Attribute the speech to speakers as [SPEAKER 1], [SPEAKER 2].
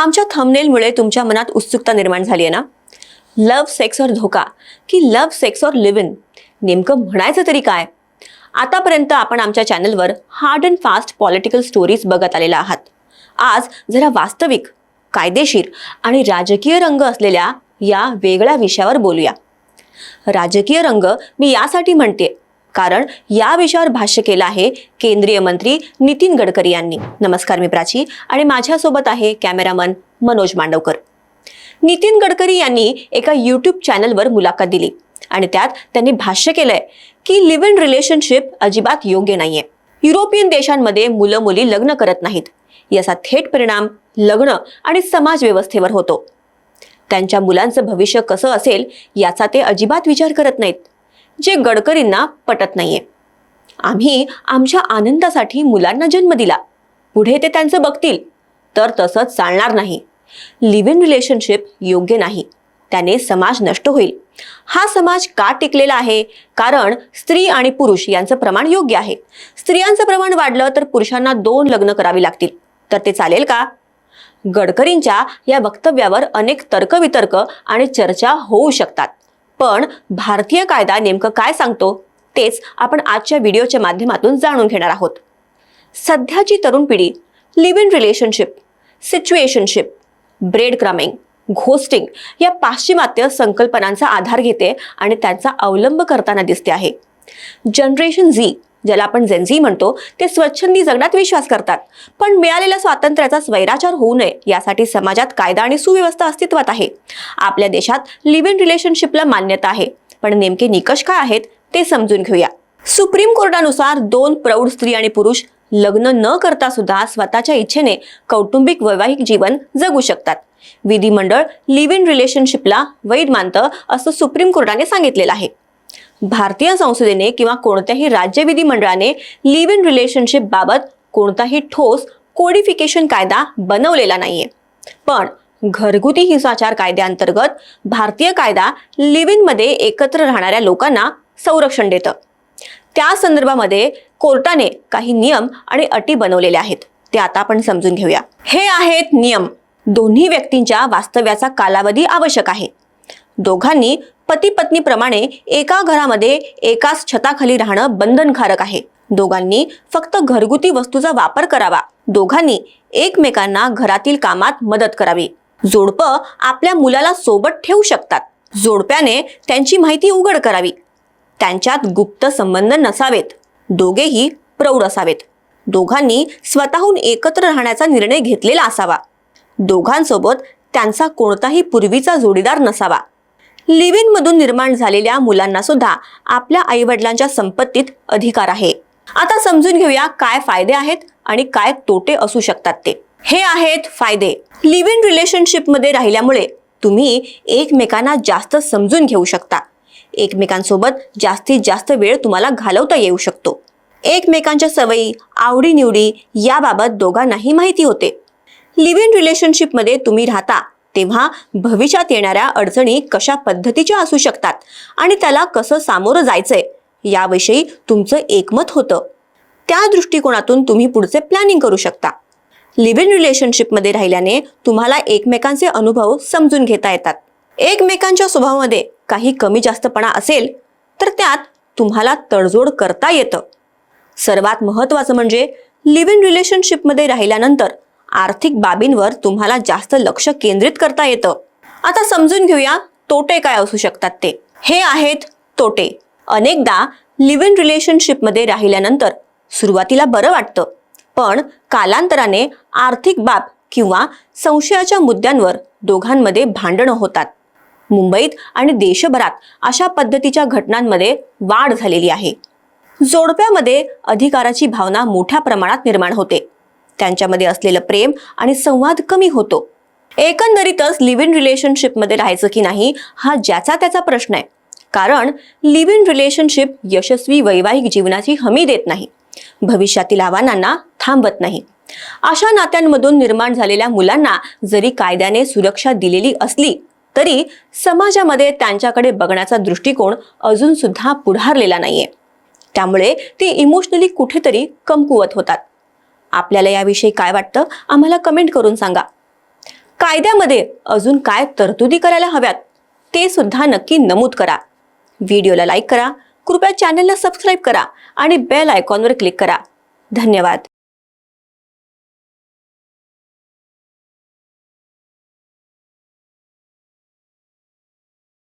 [SPEAKER 1] आमच्या थंबनेलमुळे तुमच्या मनात उत्सुकता निर्माण झाली आहे ना? लव्ह सेक्स और धोका? की लव्ह सेक्स और लिव्ह इन नेमकं म्हणायचं तरी काय? आतापर्यंत आपण आमच्या चॅनलवर hard and fast political stories बघत आलेला आहात. आज जरा वास्तविक कायदेशीर आणि राजकीय रंग असलेल्या या वेगळ्या विषयावर बोलूया. राजकीय रंग मी यासाठी म्हणते कारण या विषयावर भाष्य केलं आहे केंद्रीय मंत्री नितीन गडकरी यांनी. नमस्कार मी प्राची आणि माझ्यासोबत आहे कॅमेरामन मनोज मांडवकर. नितीन गडकरी यांनी एका यूट्यूब चॅनलवर मुलाखत दिली. आणि त्यात त्यांनी भाष्य केलंय की लिव्ह इन रिलेशनशिप अजिबात योग्य नाहीये. युरोपियन देशांमध्ये मुलं मुली लग्न करत नाहीत. याचा थेट परिणाम लग्न आणि समाज व्यवस्थेवर होतो. त्यांच्या मुलांचं भविष्य कसं असेल याचा ते अजिबात विचार करत नाहीत. जे गडकरींना पटत नाहीये. आम्ही आमच्या आनंदासाठी मुलांना जन्म दिला. पुढे ते त्यांचं बघतील. तर तसंच चालणार नाही. लिव्ह इन रिलेशनशिप योग्य नाही. त्याने समाज नष्ट होईल. हा समाज का टिकलेला आहे? कारण स्त्री आणि पुरुष यांचं प्रमाण योग्य आहे. स्त्रियांचं प्रमाण वाढलं तर पुरुषांना दोन लग्न करावी लागतील. तर ते चालेल का? गडकरींच्या या वक्तव्यावर अनेक तर्कवितर्क आणि चर्चा होऊ शकतात. पण भारतीय कायदा नेमकं काय सांगतो तेच आपण आजच्या व्हिडिओच्या माध्यमातून जाणून घेणार आहोत. सध्याची तरुण पिढी live in relationship situationship breadcrumbing ghosting या पाश्चिमात्य संकल्पनांचा आधार घेते आणि त्यांचा अवलंब करताना दिसते आहे. जनरेशन झी ज्याला आपण जेन्झी म्हणतो ते स्वच्छंदी जगण्यात विश्वास करतात. पण मिळालेल्या स्वातंत्र्याचा स्वैराचार होऊ नये यासाठी समाजात कायदा आणि सुव्यवस्था अस्तित्वात आहे. आपल्या देशात लिव्ह इन रिलेशनशिपला मान्यता आहे. पण नेमके निकष काय आहेत ते समजून घेऊया. सुप्रीम कोर्टानुसार दोन प्रौढ स्त्री आणि पुरुष लग्न न करता सुद्धा स्वतःच्या इच्छेने कौटुंबिक वैवाहिक जीवन जगू शकतात. विधिमंडळ लिव्ह इन रिलेशनशिपला वैध मानतं असं सुप्रीम कोर्टाने सांगितलेलं आहे. भारतीय संसदेने किंवा कोणत्याही राज्य विधिमंडळाने लिव्ह इन रिलेशनशिप बाबत कोणताही ठोस कोडिफिकेशन कायदा बनवलेला नाहीये. पण घरगुती हिंसाचार कायद्याअंतर्गत भारतीय कायदा लिव्ह इनमध्ये एकत्र राहणाऱ्या लोकांना संरक्षण देतं. त्या संदर्भामध्ये कोर्टाने काही नियम आणि अटी बनवलेले आहेत. ते आता आपण समजून घेऊया. हे आहेत नियम. दोन्ही व्यक्तींच्या वास्तव्याचा कालावधी आवश्यक आहे. दोघांनी पती पत्नीप्रमाणे एका घरामध्ये एकाच छताखाली राहणं बंधनकारक आहे. दोघांनी फक्त घरगुती वस्तूचा वापर करावा. दोघांनी एकमेकांना घरातील कामात मदत करावी. जोडपं आपल्या मुलाला सोबत ठेवू शकतात. जोडप्याने त्यांची माहिती उघड करावी. त्यांच्यात गुप्त संबंध नसावेत. दोघेही प्रौढ असावेत. दोघांनी स्वतःहून एकत्र राहण्याचा निर्णय घेतलेला असावा. दोघांसोबत त्यांचा कोणताही पूर्वीचा जोडीदार नसावा. लिव्ह इन मधून निर्माण झालेल्या मुलांना सुद्धा आपल्या आईवडिलांच्या संपत्तीत अधिकार आहे. आता समजून घेऊया काय फायदे आहेत आणि काय तोटे असू शकतात ते. हे आहेत फायदे. लिव्ह इन रिलेशनशिपमध्ये राहिल्यामुळे तुम्ही एकमेकांना जास्त समजून घेऊ शकता. एकमेकांसोबत जास्तीत जास्त वेळ तुम्हाला घालवता येऊ शकतो. एकमेकांच्या सवयी आवडीनिवडी याबाबत दोघांनाही माहिती होते. लिव्ह इन रिलेशनशिपमध्ये तुम्ही राहता तेव्हा भविष्यात येणाऱ्या अडचणी कशा पद्धतीच्या असू शकतात आणि त्याला कसं सामोरं जायचंय याविषयी तुमचं एकमत होतं. त्या दृष्टिकोनातून तुम्ही पुढचे प्लॅनिंग करू शकता. लिव्ह इन रिलेशनशिपमध्ये राहिल्याने तुम्हाला एकमेकांचे अनुभव समजून घेता येतात. एकमेकांच्या स्वभावामध्ये काही कमी जास्तपणा असेल तर त्यात तुम्हाला तडजोड करता येतं. सर्वात महत्त्वाचं म्हणजे लिव्ह इन रिलेशनशिपमध्ये राहिल्यानंतर आर्थिक बाबींवर तुम्हाला जास्त लक्ष केंद्रित करता येतं. आता समजून घेऊया तोटे काय असू शकतात ते. हे आहेत तोटे. अनेकदा लिव्ह इन रिलेशनशिपमध्ये राहिल्यानंतर सुरुवातीला बरं वाटतं पण कालांतराने आर्थिक बाब किंवा संशयाच्या मुद्द्यांवर दोघांमध्ये भांडणं होतात. मुंबईत आणि देशभरात अशा पद्धतीच्या घटनांमध्ये वाढ झालेली आहे. जोडप्यामध्ये अधिकाराची भावना मोठ्या प्रमाणात निर्माण होते. त्यांच्यामध्ये असलेलं प्रेम आणि संवाद कमी होतो. एकंदरीतच लिव्ह इन रिलेशनशिपमध्ये राहायचं की नाही हा ज्याचा त्याचा प्रश्न आहे. कारण लिव्ह इन रिलेशनशिप यशस्वी वैवाहिक जीवनाची हमी देत नाही. भविष्यातील आव्हानांना थांबत नाही. अशा नात्यांमधून निर्माण झालेल्या मुलांना जरी कायद्याने सुरक्षा दिलेली असली तरी समाजामध्ये त्यांच्याकडे बघण्याचा दृष्टिकोन अजून सुद्धा पुढारलेला नाहीये. त्यामुळे ते इमोशनली कुठेतरी कमकुवत होतात. आपल्याला याविषयी काय वाटतं आम्हाला कमेंट करून सांगा. कायद्यामध्ये अजून काय तरतुदी करायला हव्यात ते सुद्धा नक्की नमूद करा. व्हिडिओला लाईक करा कृपया चॅनलला सबस्क्राईब करा आणि बेल आयकॉनवर क्लिक करा. धन्यवाद.